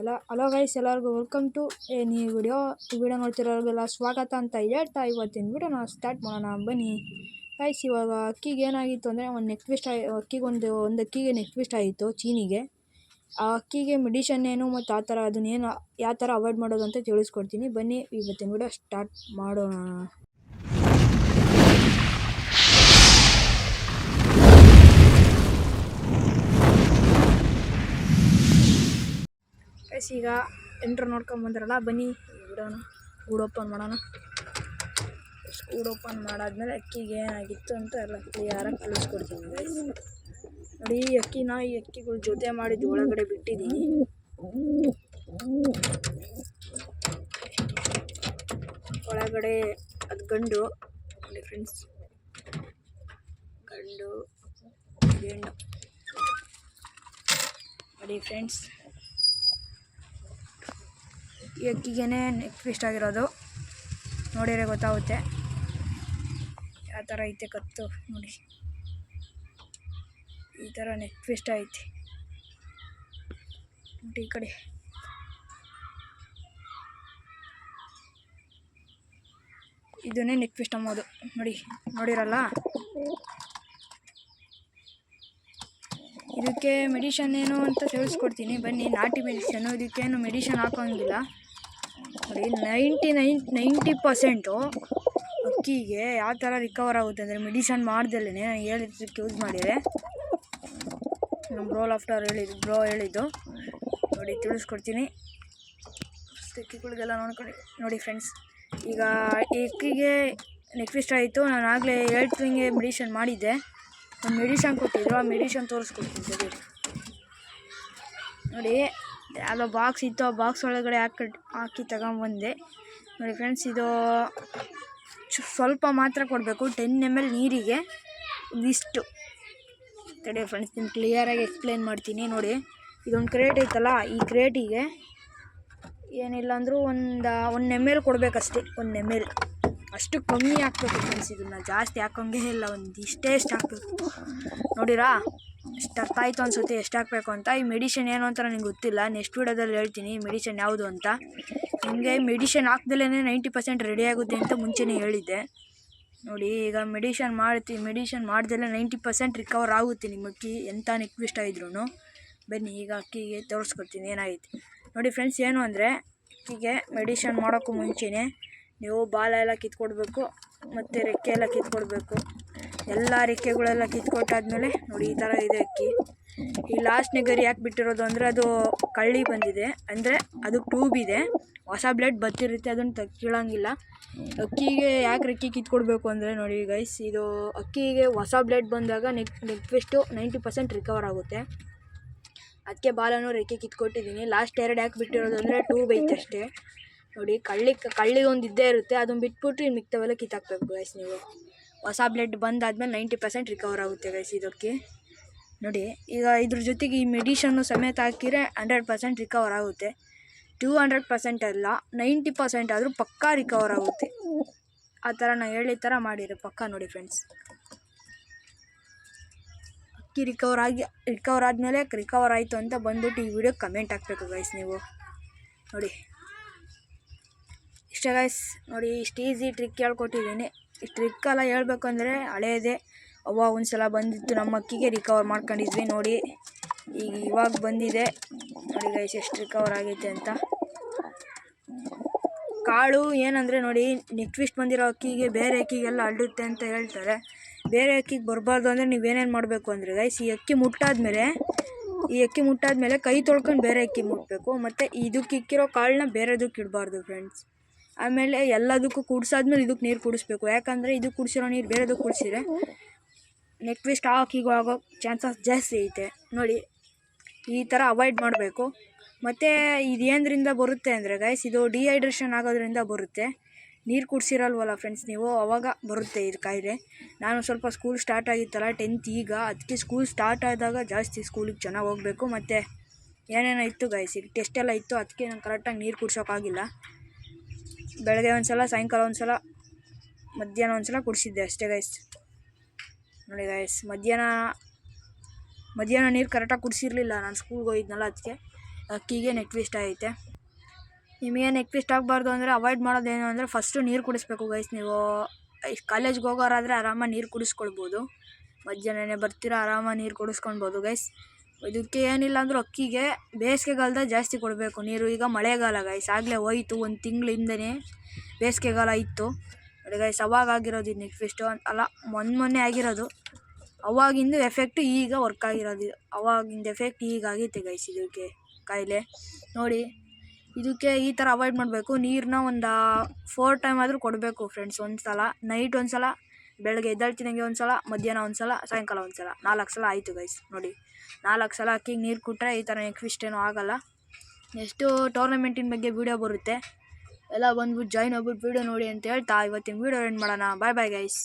ಎಲ್ಲ, hello guys ಎಲ್ಲರಿಗೂ welcome to ಏ ನೀ ವಿಡಿಯೋ ವಿಡಿಯೋ ನೋಡ್ತಿರೋರಿಗೆಲ್ಲ ಸ್ವಾಗತ ಅಂತ ಹೇಳ್ತಾ ಇವತ್ತಿನ ವಿಡಿಯೋ ನಾವು ಸ್ಟಾರ್ಟ್ ಮಾಡೋಣ. ಬನ್ನಿ. ಗೈಸ್ ಇವಾಗ ಅಕ್ಕಿಗೆ ಏನಾಗಿತ್ತು ಅಂದರೆ ಒಂದು ನೆಕ್ ಟ್ವಿಸ್ಟ್ ಆಗಿ ಅಕ್ಕಿಗೊಂದು ಒಂದು ಒಂದು ಅಕ್ಕಿಗೆ ನೆಕ್ ಟ್ವಿಸ್ಟ್ ಆಯಿತು ಚೀನಿಗೆ. ಆ ಅಕ್ಕಿಗೆ ಮೆಡಿಷನ್ ಏನು ಮತ್ತು ಆ ಥರ ಅದನ್ನೇನು ಯಾವ ಥರ ಅವಾಯ್ಡ್ ಮಾಡೋದು ಅಂತ ತಿಳಿಸ್ಕೊಡ್ತೀನಿ. ಬನ್ನಿ, ಇವತ್ತಿನ ವಿಡಿಯೋ ಸ್ಟಾರ್ಟ್ ಮಾಡೋಣ. ಗೈಸ್, ಈಗ ನೋಡ್ಕೊಂಡು ನೋಡ್ಕೊಂಬಂದ್ರಲ್ಲ ಬನ್ನಿ ಬಿಡೋಣ ಗೂಡ್ ಓಪನ್ ಮಾಡೋಣ. ಗೂಡ್ ಓಪನ್ ಮಾಡಾದ್ಮೇಲೆ ಅಕ್ಕಿಗೆ ಏನಾಗಿತ್ತು ಅಂತ ಎಲ್ಲ ಕ್ಲಿಯರಾಗಿ ತಿಳಿಸ್ಕೊಡ್ತೀನಿ ಗೈಸ್. ನೋಡಿ, ಈ ಅಕ್ಕಿನ, ಈ ಅಕ್ಕಿಗಳು ಜೊತೆ ಮಾಡಿದ್ದು ಒಳಗಡೆ ಬಿಟ್ಟಿದ್ದೀನಿ ಒಳಗಡೆ ಅದು ಗಂಡು, ನೋಡಿ ಫ್ರೆಂಡ್ಸ್ ಗಂಡು ಹೆಣ್ಣು ನೋಡಿ ಫ್ರೆಂಡ್ಸ್ ಈ ಅಕ್ಕಿಗೆ ನೆಕ್ ಟ್ವಿಸ್ಟ್ ಆಗಿರೋದು. ನೋಡಿದ್ರೆ ಗೊತ್ತಾಗುತ್ತೆ. ಯಾವ ಥರ ಐತೆ ಕತ್ತು ನೋಡಿ. ಈ ಥರ ನೆಕ್ ಟ್ವಿಸ್ಟ್ ಐತೆ. ನೋಡಿ ಈ ಕಡೆ. ಇದನ್ನೇ ನೆಕ್ ಟ್ವಿಸ್ಟ್ ಅಂಬೋದು ನೋಡಿ, ನೋಡಿರಲ್ಲ? ಇದಕ್ಕೆ ಮೆಡಿಷನ್ ಏನು ಅಂತ ತಿಳಿಸ್ಕೊಡ್ತೀನಿ. ಬನ್ನಿ, ನಾಟಿ ಮೆಡಿಷನ್ನು ಇದಕ್ಕೇನು ಮೆಡಿಷನ್ ಹಾಕೋಂಗಿಲ್ಲ. ನೋಡಿ ನೈಂಟಿ ನೈನ್ ನೈಂಟಿ ಪರ್ಸೆಂಟು ಅಕ್ಕಿಗೆ ಯಾವ ಥರ ರಿಕವರ್ ಆಗುತ್ತೆ ಅಂದರೆ ಮೆಡಿಷನ್ ಮಾಡ್ದಲ್ಲೇ ನಾನು ಹೇಳಿದ್ದಕ್ಕೆ ಯೂಸ್ ಮಾಡಿದರೆ ನಮ್ಮ ಬ್ರೋ ಆಫ್ಟರ್ ಹೇಳಿದ್ದು ಬ್ರೋ ಹೇಳಿದ್ದು. ನೋಡಿ, ತಿಳಿಸ್ಕೊಡ್ತೀನಿ. ಅಕ್ಕಿಗಳಿಗೆಲ್ಲ ನೋಡ್ಕೊಂಡು ನೋಡಿ ಫ್ರೆಂಡ್ಸ್ ಈಗ ಅಕ್ಕಿಗೆ ನೆಕ್ಸ್ಟ್ ಆಯಿತು. ನಾನು ಆಗಲೇ ಹೇಳ್ತಿಂಗೆ ಮೆಡಿಷನ್ ಮಾಡಿದ್ದೆ. ಒಂದು ಮೆಡಿಷನ್ ಕೊಟ್ಟಿದ್ರು. ಆ ಮೆಡಿಷನ್ ತೋರಿಸ್ಕೊಡ್ತೀನಿ ನೋಡಿ ಯಾವುದೋ ಬಾಕ್ಸ್ ಇತ್ತು, ಆ ಬಾಕ್ಸ್ ಒಳಗಡೆ ಹಾಕಿ ಹಾಕಿ ತಗೊಂಬಂದೆ. ನೋಡಿ ಫ್ರೆಂಡ್ಸ್ ಇದು ಸ್ವಲ್ಪ ಮಾತ್ರ ಕೊಡಬೇಕು ಟೆನ್ ಎಂ ಎಲ್ ನೀರಿಗೆ ಇದಿಷ್ಟು ಕಡೆ ಫ್ರೆಂಡ್ಸ್ ನಿಮ್ಗೆ ಕ್ಲಿಯರಾಗಿ ಎಕ್ಸ್ಪ್ಲೇನ್ ಮಾಡ್ತೀನಿ, ನೋಡಿ. ಇದೊಂದು ಕ್ರೇಟ್ ಐತಲ್ಲ, ಈ ಕ್ರೇಟಿಗೆ ಏನಿಲ್ಲ ಅಂದರೂ ಒಂದು ಒನ್ ಎಂ ಎಲ್ ಕೊಡಬೇಕಷ್ಟೇ, ಒಂದು ಎಂ ಎಲ್ ಅಷ್ಟು ಕಮ್ಮಿ ಹಾಕ್ಬೇಕು ಫ್ರೆಂಡ್ಸ್ ಇದನ್ನು ಜಾಸ್ತಿ ಹಾಕೋಂಗೇ ಇಲ್ಲ, ಒಂದು ಇಷ್ಟೇ ಎಷ್ಟು ಹಾಕ್ಬೇಕು ನೋಡಿರಾ? ಎಷ್ಟು ಅರ್ಥ ಆಯಿತು ಅನ್ಸುತ್ತೆ, ಎಷ್ಟು ಹಾಕ್ಬೇಕು ಅಂತ. ಈ ಮೆಡಿಷನ್ ಏನು ಅಂತ ನನಗೆ ಗೊತ್ತಿಲ್ಲ ನೆಕ್ಸ್ಟ್ ವೀಡಿಯೋದಲ್ಲಿ ಹೇಳ್ತೀನಿ ಮೆಡಿಷನ್ ಯಾವುದು ಅಂತ. ನಿಮಗೆ ಮೆಡಿಷನ್ ಹಾಕ್ದಲೇ ನೈಂಟಿ ಪರ್ಸೆಂಟ್ ರೆಡಿ ಆಗುತ್ತೆ ಅಂತ ಮುಂಚೆನೇ ಹೇಳಿದ್ದೆ. ನೋಡಿ, ಈಗ ಮೆಡಿಷನ್ ಮಾಡ್ತೀವಿ ಮೆಡಿಷನ್ ಮಾಡ್ದೆಲ್ಲ ನೈಂಟಿ ಪರ್ಸೆಂಟ್ ರಿಕವರ್ ಆಗುತ್ತೆ ನಿಮ್ಮ ಅಕ್ಕಿ ಎಂಥ ನೆಕ್ವಿಸ್ಟ್ ಆಗಿದ್ರು ಬನ್ನಿ, ಈಗ ಅಕ್ಕಿಗೆ ತೋರಿಸ್ಕೊಡ್ತೀನಿ, ಏನಾಗೈತೆ. ನೋಡಿ ಫ್ರೆಂಡ್ಸ್ ಏನು ಅಂದರೆ, ಅಕ್ಕಿಗೆ ಮೆಡಿಷನ್ ಮಾಡೋಕ್ಕೂ ಮುಂಚೆನೇ ನೀವು ಬಾಲ ಎಲ್ಲ ಕಿತ್ಕೊಡ್ಬೇಕು, ಮತ್ತು ರೆಕ್ಕೆ ಎಲ್ಲ ಕಿತ್ಕೊಡ್ಬೇಕು. ಎಲ್ಲ ರೆಕ್ಕೆಗಳೆಲ್ಲ ಕಿತ್ಕೊಟ್ಟಾದ್ಮೇಲೆ ನೋಡಿ ಈ ಥರ ಇದೆ ಅಕ್ಕಿ. ಈ ಲಾಸ್ಟ್ ಗರಿ ಯಾಕೆ ಬಿಟ್ಟಿರೋದು ಅಂದರೆ ಅದು ಕಳ್ಳಿ ಬಂದಿದೆ. ಅಂದರೆ ಅದು ಟ್ಯೂಬ್ ಇದೆ. ಹೊಸ ಬ್ಲಡ್ ಬತ್ತಿರುತ್ತೆ ಅದನ್ನು ತಕ್ಕಿಳಂಗಿಲ್ಲ ಕೀಳಂಗಿಲ್ಲ. ಅಕ್ಕಿಗೆ ಯಾಕೆ ರೆಕ್ಕೆ ಕಿತ್ಕೊಡ್ಬೇಕು ಅಂದರೆ ನೋಡಿ ಗೈಸ್ ಇದು ಅಕ್ಕಿಗೆ ಹೊಸ ಬ್ಲಡ್ ಬಂದಾಗ ನೆಕ್ ನೆಕ್ವೆಸ್ಟು ನೈಂಟಿ ಪರ್ಸೆಂಟ್ ರಿಕವರ್ ಆಗುತ್ತೆ. ಅದಕ್ಕೆ ಬಾಲನು ರೆಕ್ಕೆ ಕಿತ್ಕೊಟ್ಟಿದ್ದೀನಿ. ಲಾಸ್ಟ್ ಎರಡು ಯಾಕೆ ಬಿಟ್ಟಿರೋದು ಅಂದರೆ ಟ್ಯೂಬ್ ಐತೆ ಅಷ್ಟೇ. ನೋಡಿ, ಕಳ್ಳಿ ಕಳ್ಳಿ ಒಂದು ಇದ್ದೇ ಇರುತ್ತೆ ಅದನ್ನು ಬಿಟ್ಬಿಟ್ಟು ಇನ್ನು ಮಿಕ್ತವೆಲ್ಲ ಕಿತ್ತಾಕ್ಬೇಕು ಗೈಸ್ ನೀವು. ಹೊಸ ಬ್ಲಡ್ ಬಂದಾದ್ಮೇಲೆ ನೈಂಟಿ ಪರ್ಸೆಂಟ್ ರಿಕವರ್ ಆಗುತ್ತೆ ಗೈಸ್ ಇದಕ್ಕೆ. ನೋಡಿ, ಈಗ ಇದ್ರ ಜೊತೆಗೆ ಈ ಮೆಡಿಷನ್ನು ಸಮೇತ ಹಾಕಿದರೆ ಹಂಡ್ರೆಡ್ ಪರ್ಸೆಂಟ್ ರಿಕವರ್ ಆಗುತ್ತೆ. ಟೂ ಹಂಡ್ರೆಡ್ ಪರ್ಸೆಂಟ್ ಅಲ್ಲ ನೈಂಟಿ ಪರ್ಸೆಂಟ್ ಆದರೂ ಪಕ್ಕಾ ರಿಕವರ್ ಆಗುತ್ತೆ. ಆ ಥರ ನಾನು ಹೇಳಿದ ಥರ ಮಾಡಿರಿ ಪಕ್ಕಾ ನೋಡಿ ಫ್ರೆಂಡ್ಸ್ ಅಕ್ಕಿ ರಿಕವರ್ ಆಗಿ ರಿಕವರ್ ಆದಮೇಲೆ ರಿಕವರ್ ಆಯಿತು ಅಂತ ಬಂದುಬಿಟ್ಟು ಈ ವಿಡಿಯೋ ಕಮೆಂಟ್ ಹಾಕಬೇಕು ಗೈಸ್ ನೀವು. ನೋಡಿ. ಇಷ್ಟ ಗೈಸ್ ನೋಡಿ, ಇಷ್ಟು ಈಸಿ ಟ್ರಿಕ್ ಹೇಳ್ಕೊಟ್ಟಿದ್ದೀನಿ ಈ ಟ್ರಿಕ್ ಎಲ್ಲ ಹೇಳ್ಬೇಕು ಅಂದರೆ ಹಳೇದೇ. ಅವ್ವ ಒಂದು ಸಲ ಬಂದಿತ್ತು, ನಮ್ಮ ಅಕ್ಕಿಗೆ ರಿಕವರ್ ಮಾಡ್ಕೊಂಡಿದ್ವಿ ನೋಡಿ. ಈಗ ಇವಾಗ ಬಂದಿದೆ. ನೋಡಿ ಗೈಸ್ ಎಷ್ಟು ರಿಕವರ್ ಆಗೈತೆ ಅಂತ. ಕಾಳು ಏನಂದರೆ ನೋಡಿ ನೆಕ್ ವೀಸ್ಟ್ ಬಂದಿರೋ ಅಕ್ಕಿಗೆ ಬೇರೆ ಅಕ್ಕಿಗೆಲ್ಲ ಅಳ್ಳುತ್ತೆ ಅಂತ ಹೇಳ್ತಾರೆ. ಬೇರೆ ಅಕ್ಕಿಗೆ ಬರಬಾರ್ದು ಅಂದರೆ ನೀವೇನೇನು ಮಾಡಬೇಕು ಅಂದರೆ ಗೈಸ್ ಈ ಅಕ್ಕಿ ಮುಟ್ಟಾದ್ಮೇಲೆ, ಈ ಅಕ್ಕಿ ಮುಟ್ಟಾದ್ಮೇಲೆ ಕೈ ತೊಳ್ಕೊಂಡು ಬೇರೆ ಅಕ್ಕಿ ಮುಟ್ಟಬೇಕು ಮತ್ತು ಇದಕ್ಕೆ ಇಕ್ಕಿರೋ ಕಾಳನ್ನ ಬೇರೆದಕ್ಕೆ ಇಡಬಾರ್ದು ಫ್ರೆಂಡ್ಸ್ ಆಮೇಲೆ ಎಲ್ಲದಕ್ಕೂ ಕುಡ್ಸಾದ್ಮೇಲೆ ಇದಕ್ಕೆ ನೀರು ಕುಡಿಸ್ಬೇಕು. ಯಾಕಂದರೆ ಇದಕ್ಕೆ ಕುಡಿಸಿರೋ ನೀರು ಬೇರೆದಕ್ಕೆ ಕುಡಿಸಿದ್ರೆ ನೆಕ್ ಟ್ವಿಸ್ಟ್ ಆ ಆಗೋ ಚಾನ್ಸಸ್ ಜಾಸ್ತಿ ಐತೆ. ನೋಡಿ, ಈ ಥರ ಅವಾಯ್ಡ್ ಮಾಡಬೇಕು. ಮತ್ತು ಇದೇನರಿಂದ ಬರುತ್ತೆ ಅಂದರೆ ಗೈಸ್ ಇದು ಡಿಹೈಡ್ರೇಷನ್ ಆಗೋದ್ರಿಂದ ಬರುತ್ತೆ. ನೀರು ಕುಡಿಸಿರಲ್ವಲ್ಲ ಫ್ರೆಂಡ್ಸ್ ನೀವು? ಅವಾಗ ಬರುತ್ತೆ ಇದು ಕಾಯಿಲೆ. ನಾನು ಸ್ವಲ್ಪ ಸ್ಕೂಲ್ ಸ್ಟಾರ್ಟ್ ಆಗಿತ್ತಲ್ಲ ಟೆಂತ್ ಈಗ. ಅದಕ್ಕೆ ಸ್ಕೂಲ್ ಸ್ಟಾರ್ಟ್ ಆದಾಗ ಜಾಸ್ತಿ ಸ್ಕೂಲಿಗೆ ಚೆನ್ನಾಗಿ ಹೋಗಬೇಕು. ಮತ್ತು ಏನೇನೋ ಇತ್ತು ಗೈಸ್ ಈಗ ಟೆಸ್ಟ್ ಎಲ್ಲ ಇತ್ತು. ಅದಕ್ಕೆ ನಾನು ಕರೆಕ್ಟಾಗಿ ನೀರು ಕುಡ್ಸೋಕ್ಕಾಗಿಲ್ಲ ಬೆಳಗ್ಗೆ ಒಂದ್ಸಲ, ಸಾಯಂಕಾಲ ಒಂದು ಸಲ ಮಧ್ಯಾಹ್ನ ಒಂದು ಸಲ ಕುಡಿಸಿದ್ದೆ ಅಷ್ಟೇ ಗೈಸ್ ನೋಡಿ ಗೈಸ್ ಮಧ್ಯಾಹ್ನ ಮಧ್ಯಾಹ್ನ ನೀರು ಕರೆಕ್ಟಾಗಿ ಕುಡಿಸಿರ್ಲಿಲ್ಲ. ನಾನು ಸ್ಕೂಲ್ಗೆ ಹೋಗಿದ್ನಲ್ಲ ಅದಕ್ಕೆ ಅಕ್ಕಿಗೆ ನೆಕ್ ಟ್ವಿಸ್ಟ್ ಐತೆ ನಿಮಗೆ ನೆಕ್ ಟ್ವಿಸ್ಟ್ ಆಗಬಾರ್ದು ಅಂದರೆ ಅವಾಯ್ಡ್ ಮಾಡೋದೇನು ಅಂದರೆ ಫಸ್ಟು ನೀರು ಕುಡಿಸ್ಬೇಕು ಗೈಸ್ ನೀವು. ಕಾಲೇಜ್ಗೆ ಹೋಗೋರಾದರೆ ಆರಾಮಾಗಿ ನೀರು ಕುಡಿಸ್ಕೊಳ್ಬೋದು. ಮಧ್ಯಾಹ್ನನೇ ಬರ್ತೀರ ಆರಾಮಾಗಿ ನೀರು ಕುಡಿಸ್ಕೊಳ್ಬೋದು ಗೈಸ್ ಇದಕ್ಕೆ ಏನಿಲ್ಲ ಅಂದರೂ ಅಕ್ಕಿಗೆ ಬೇಸಿಗೆಗಾಲ್ದಾಗ ಜಾಸ್ತಿ ಕೊಡಬೇಕು ನೀರು. ಈಗ ಮಳೆಗಾಲ ಗೈಸ್ ಆಗಲೇ ಹೋಯ್ತು ಒಂದು ತಿಂಗಳ ಹಿಂದೆನೇ ಬೇಸಿಗೆಗಾಲ ಇತ್ತು. ನೋಡಿ ಗೈಸ್ ಅವಾಗ ಆಗಿರೋದು ಇದು ನೆಕ್ಸ್ಟ್ ಅಲ್ಲ, ಮೊನ್ನೆ ಮೊನ್ನೆ ಆಗಿರೋದು. ಅವಾಗಿಂದು ಎಫೆಕ್ಟ್ ಈಗ ವರ್ಕ್ ಆಗಿರೋದು. ಅವಾಗಿಂದ ಎಫೆಕ್ಟ್ ಈಗ ಆಗೈತೆ ಗೈಸ್ ಇದಕ್ಕೆ ಕಾಯಿಲೆ. ನೋಡಿ ಇದಕ್ಕೆ ಈ ಥರ ಅವಾಯ್ಡ್ ಮಾಡಬೇಕು. ನೀರನ್ನ ಒಂದು ಫೋರ್ ಟೈಮ್ ಆದರೂ ಕೊಡಬೇಕು ಫ್ರೆಂಡ್ಸ್ ಒಂದು ಸಲ ನೈಟ್ ಒಂದು ಸಲ ಬೆಳಗ್ಗೆ ಎದ್ದೇಳ್ತಿದ್ದಂಗೆ ಒಂದು ಸಲ ಮಧ್ಯಾಹ್ನ ಒಂದು ಸಲ ಸಾಯಂಕಾಲ ಒಂದು ಸಲ ನಾಲ್ಕು ಸಲ ಆಯಿತು ಗೈಸ್ ನೋಡಿ. ನಾಲ್ಕು ಸಲ ಅಕ್ಕಿಗೆ ನೀರು ಕೊಟ್ಟರೆ ಈ ಥರ ನೆಕ್ಸ್ಟ್ ಏನೂ ಆಗೋಲ್ಲ. ನೆಕ್ಸ್ಟು ಟೋರ್ನಮೆಂಟಿನ ಬಗ್ಗೆ ವೀಡಿಯೋ ಬರುತ್ತೆ. ಎಲ್ಲ ಬಂದ್ಬಿಟ್ಟು ಜಾಯ್ನ್ ಆಗ್ಬಿಟ್ಟು ವೀಡಿಯೋ ನೋಡಿ ಅಂತ ಹೇಳ್ತಾ, ಇವತ್ತಿನ ವೀಡಿಯೋ ಏನು ಮಾಡೋಣ. ಬಾಯ್ ಬಾಯ್ ಗೈಸ್